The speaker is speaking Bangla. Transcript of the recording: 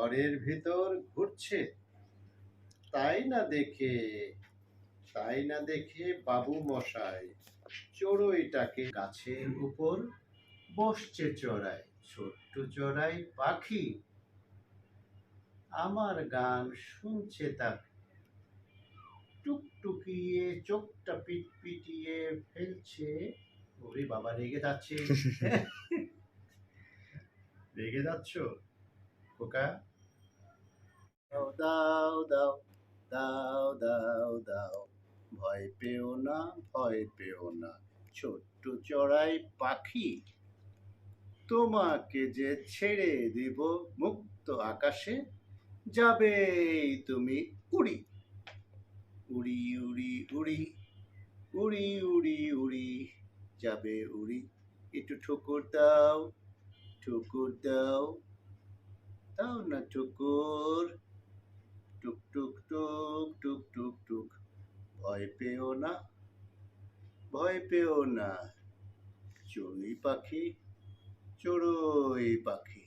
ঘরের ভিতর ঘুরছে। তাই না দেখে তাই না দেখে বাবু মশাই চড়ুইটাকে গাছের উপর বসছে চড়াই ছোট্ট চড়াই পাখি। আমার গান শুনছে তা টুকটুকিয়ে চোখটা পিট পিটিয়ে ফেলছে। ওরে বাবা রেগে যাচ্ছে। রেগে যাচ্ছ? খোকা? দাও দাও দাও দাও দাও ভয় পেও না, ভয় পেও না। ছোট্ট চড়াই পাখি, তোমাকে যে ছেড়ে দিব মুক্ত আকাশে যাবে তুমি উড়ি। উড়ি উড়ি উড়ি উড়ি উড়ি উড়ি, যাবে উড়ি। একটু ঠুকুর দাও ঠুকুর দাও। দাও না ঠুকুর। টুক টুক টুক টুক টুক টুক। ভয় পেও না, ভয় পেও না। চড়ুই পাখি চড়ুই পাখি।